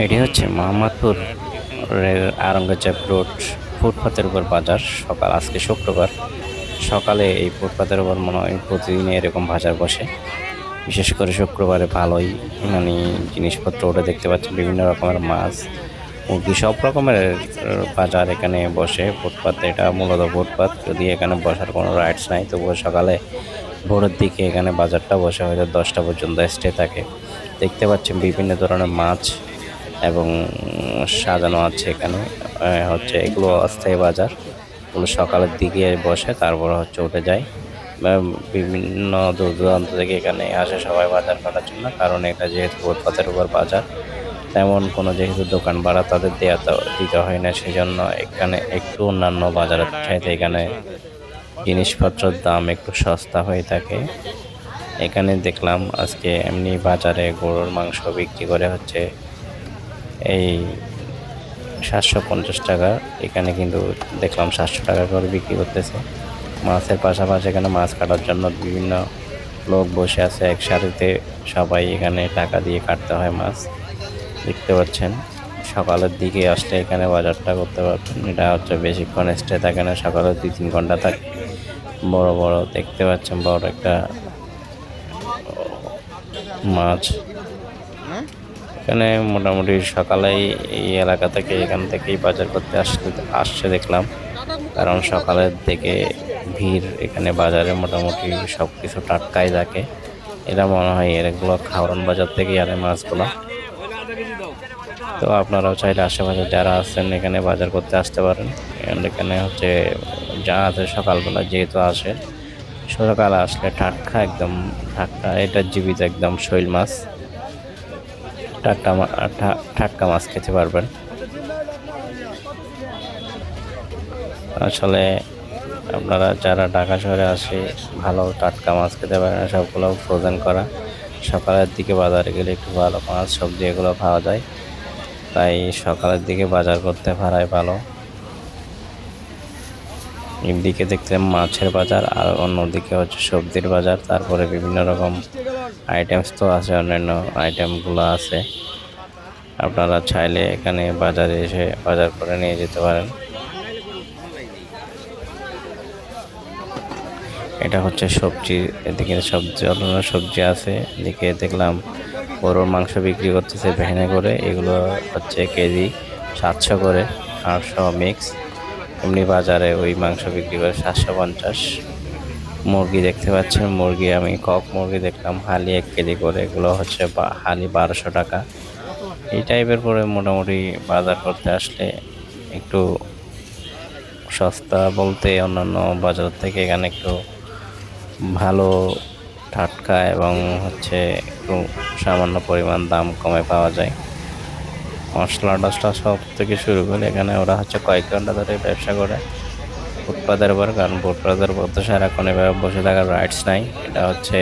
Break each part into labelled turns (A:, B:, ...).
A: এটি হচ্ছে মোহাম্মদপুর আরঙ্গজেব রোড ফুটপাতের উপর বাজার। সকাল, আজকে শুক্রবার। সকালে এই ফুটপাতের উপর মনে হয় প্রতিদিন এরকম বাজার বসে। বিশেষ করে শুক্রবারে ভালোই মানে জিনিসপত্র ওটা দেখতে পাচ্ছেন, বিভিন্ন রকমের মাছ, মুরগি, সব রকমের বাজার এখানে বসে। ফুটপাত এটা মূলত ফুটপাত, যদি এখানে বসার কোনো রাইটস নাই, তবুও সকালে ভোরের দিকে এখানে বাজারটা বসে, হয়তো দশটা পর্যন্ত স্টে থাকে। দেখতে পাচ্ছেন বিভিন্ন ধরনের মাছ এবং সাজানো আছে এখানে। হচ্ছে এগুলো অস্থায়ী বাজার। এগুলো সকালের দিকে বসে, তারপর হচ্ছে উঠে যায় বিভিন্ন দূর দূরান্ত থেকে এখানে আসে সবাই বাজার করার জন্য, কারণ এটা যেহেতু ফুটপাতের উপর বাজার, তেমন কোনো যেহেতু দোকান ভাড়া তাদের দেওয়া দিতে হয় না, সেজন্য এখানে একটু অন্যান্য বাজারের চাইতে এখানে জিনিসপত্রের দাম একটু সস্তা হয়ে থাকে। এখানে দেখলাম আজকে এমনি বাজারে গরুর মাংস বিক্রি করে হচ্ছে এই সাতশো পঞ্চাশ টাকা। এখানে কিন্তু দেখলাম সাতশো টাকা করে বিক্রি করতেছে। মাছের পাশাপাশি এখানে মাছ কাটার জন্য বিভিন্ন লোক বসে আছে একসাথে সবাই এখানে টাকা দিয়ে কাটতে হয় মাছ। দেখতে পাচ্ছেন, সকালের দিকে আসলে এখানে বাজারটা করতে পারবেন। এটা হচ্ছে বেশিক্ষণ স্টে থাকে না, সকালে দুই তিন ঘণ্টা থাকে। বড় বড়, দেখতে পাচ্ছেন বড় একটা মাছ। এখানে মোটামুটি সকালেই এই এলাকা থেকে এখান থেকেই বাজার করতে আসতে, আসছে দেখলাম। কারণ সকালের দিকে ভিড় এখানে বাজারে মোটামুটি সব কিছু টাটকাই থাকে। এটা মনে হয় এগুলো খাওয়ান বাজার থেকেই আনে মাছগুলো। তো আপনারাও চাইলে আশেপাশে যারা আছেন এখানে বাজার করতে আসতে পারেন। এখানে হচ্ছে যা আছে সকালবেলা যেহেতু আসে, সকালে আসলে টাটকা একদম, টাটকা, এটা জীবিত একদম শৈল মাছ। টাটকা টাটকা মাছ খেতে পারবেন। আসলে আপনারা যারা ঢাকা শহরে আসে ভালো টাটকা মাছ খেতে পারেন, সবগুলো ফ্রোজেন করা। সকালের দিকে বাজারে গেলে একটু ভালো মাছ, সবজি এগুলো পাওয়া যায়। তাই সকালের দিকে বাজার করতে পারাই ভালো। একদিকে দেখতে মাছের বাজার আর অন্যদিকে হচ্ছে সবজির বাজার, তারপরে বিভিন্ন রকম আইটেমস তো আছে, অন্যান্য আইটেমগুলো আছে। আপনারা চাইলে এখানে বাজারে এসে বাজার করে নিয়ে যেতে পারেন। এটা হচ্ছে সবজি, এদিকে সবজি অন্য সবজি আছে। এদিকে দেখলাম গরুর মাংস বিক্রি করতেছে ভ্যানে করে এগুলো হচ্ছে কেজি সাতশো করে, আটশো মিক্স এমনি বাজারে ওই মাংস বিক্রি করে সাতশো পঞ্চাশ। মুরগি দেখতে পাচ্ছেন, মুরগি আমি কক মুরগি দেখলাম, হালি এক কেজি করে, এগুলো হচ্ছে হালি বারোশো টাকা। এই টাইপের করে মোটামুটি বাজার করতে আসলে একটু সস্তা বলতে অন্যান্য বাজার থেকে এখানে একটু ভালো টাটকা এবং হচ্ছে একটু সামান্য পরিমাণ দাম কমে পাওয়া যায়। মশলা টশলা সব থেকে শুরু করে এখানে ওরা হচ্ছে কয়েক ঘণ্টা ধরে ব্যবসা করে। ফুটপাতের উপর, কারণ ফুটপাতের উপর তো সারাক্ষণ এভাবে বসে থাকার রাইটস নাই। এটা হচ্ছে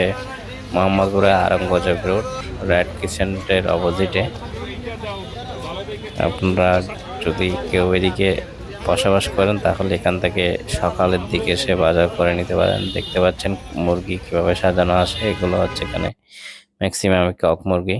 A: মোহাম্মদপুরে আরঙ্গজেব রোড রেড কিচেন্টের অপোজিটে আপনারা যদি কেউ এদিকে বসবাস করেন, তাহলে এখান থেকে সকালের দিকে এসে বাজার করে নিতে পারেন। দেখতে পাচ্ছেন মুরগি কীভাবে সাজানো আছে, এগুলো হচ্ছে এখানে ম্যাক্সিমাম কক মুরগি।